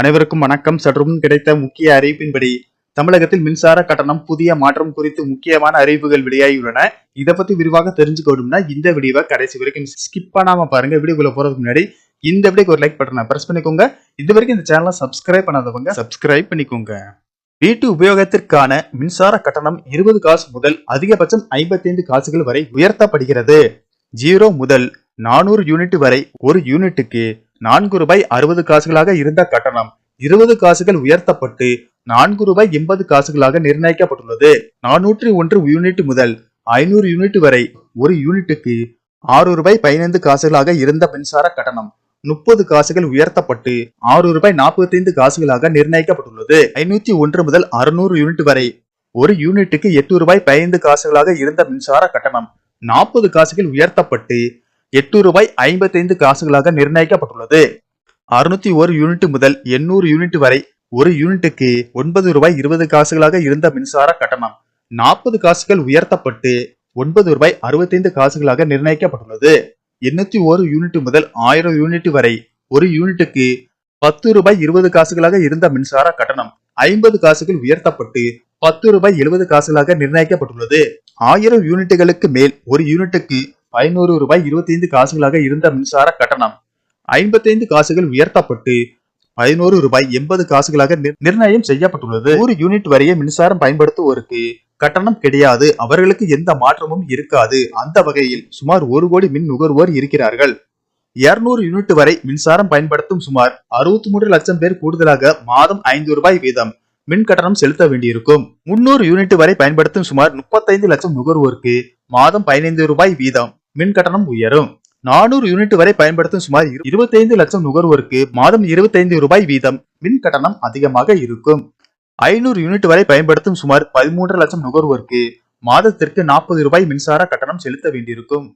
அனைவருக்கும் வணக்கம். சற்றும் கிடைத்த முக்கிய அறிவிப்பின்படி தமிழகத்தில் மின்சார கட்டணம் புதிய மாற்றம் குறித்து முக்கியமான அறிவிப்புகள் வெளியாகியுள்ளன. இதை பத்தி விரிவாக தெரிஞ்சுக்கணும்னா இந்த வீடியோவை கடைசி வரைக்கும் ஸ்கிப் பண்ணாம பாருங்க. வீடியோக்குள்ள போறதுக்கு முன்னாடி இந்த வீடியோக்கு ஒரு லைக் பட்டனை பிரஸ் பண்ணிக்கோங்க. இது வரைக்கும் இந்த சேனலை சப்ஸ்கிரைப் பண்ணாதவங்க சப்ஸ்கிரைப் பண்ணிக்கோங்க. வீட்டு உபயோகத்திற்கான மின்சார கட்டணம் இருபது காசு முதல் அதிகபட்சம் ஐம்பத்தைந்து காசுகள் வரை உயர்த்தப்படுகிறது. ஜீரோ முதல் நானூறு யூனிட் வரை ஒரு யூனிட்டுக்கு நான்கு ரூபாய் அறுபது காசுகளாக இருந்த கட்டணம். இருபது காசுகள் உயர்த்தப்பட்டு நான்கு ரூபாய் எண்பது காசுகளாக நிர்ணயிக்கப்பட்டுள்ளது. நானூற்றி ஒன்று யூனிட் முதல் ஐநூறு யூனிட் வரை ஒரு யூனிட்டுக்கு ஆறு ரூபாய் பதினைந்து காசுகளாக இருந்த மின்சார கட்டணம். முப்பது காசுகள் உயர்த்தப்பட்டு ஆறு ரூபாய் நாற்பத்தைந்து காசுகளாக நிர்ணயிக்கப்பட்டுள்ளது. ஐநூத்தி ஒன்று முதல் அறுநூறு யூனிட் வரை ஒரு யூனிட்டுக்கு எட்டு ரூபாய் பதினைந்து காசுகளாக இருந்த மின்சார கட்டணம். நாற்பது காசுகள் உயர்த்தப்பட்டு எட்டு ரூபாய் ஐம்பத்தைந்து காசுகளாக நிர்ணயிக்கப்பட்டுள்ளது. அறுநூத்தி ஒரு யூனிட் முதல் எண்ணூறு யூனிட் வரை ஒரு யூனிட்டுக்கு ஒன்பது ரூபாய் இருபது காசுகளாக இருந்த மின்சார கட்டணம் நாற்பது காசுகள் உயர்த்தப்பட்டு ஒன்பது ரூபாய் அறுபத்தைந்து காசுகளாக நிர்ணயிக்கப்பட்டுள்ளது. எண்ணூத்தி ஒரு யூனிட் முதல் ஆயிரம் யூனிட் வரை ஒரு யூனிட்டுக்கு பத்து ரூபாய் இருபது காசுகளாக இருந்த மின்சார கட்டணம் ஐம்பது காசுகள் உயர்த்தப்பட்டு பத்து ரூபாய் எழுபது காசுகளாக நிர்ணயிக்கப்பட்டுள்ளது. ஆயிரம் யூனிட்டுகளுக்கு மேல் ஒரு யூனிட்டுக்கு ஐநூறு ரூபாய் இருபத்தைந்து காசுகளாக இருந்த மின்சார கட்டணம். ஐம்பத்தைந்து காசுகள் உயர்த்தப்பட்டு பதினோரு ரூபாய் எண்பது காசுகளாக நிர்ணயம் செய்யப்பட்டுள்ளது. ஒரு யூனிட் வரைய மின்சாரம் பயன்படுத்துவோருக்கு கட்டணம் கிடையாது. அவர்களுக்கு எந்த மாற்றமும் இருக்காது. அந்த வகையில் சுமார் ஒரு கோடி மின் நுகர்வோர் இருக்கிறார்கள். 200 யூனிட் வரை மின்சாரம் பயன்படுத்தும் சுமார் அறுபத்தி மூன்று லட்சம் பேர் கூடுதலாக மாதம் ஐந்து ரூபாய் வீதம் மின் கட்டணம் செலுத்த வேண்டியிருக்கும். முன்னூறு யூனிட் வரை பயன்படுத்தும் சுமார் முப்பத்தைந்து லட்சம் நுகர்வோருக்கு மாதம் பதினைந்து ரூபாய் வீதம் மின் கட்டணம் உயரும். நானூறு யூனிட் வரை பயன்படுத்தும் சுமார் இருபத்தைந்து லட்சம் நுகர்வோருக்கு மாதம் இருபத்தைந்து ரூபாய் வீதம் மின் கட்டணம் அதிகமாக இருக்கும். ஐநூறு யூனிட் வரை பயன்படுத்தும் சுமார் பதிமூன்று லட்சம் நுகர்வோருக்கு மாதத்திற்கு நாற்பது ரூபாய் மின்சார கட்டணம் செலுத்த வேண்டியிருக்கும்.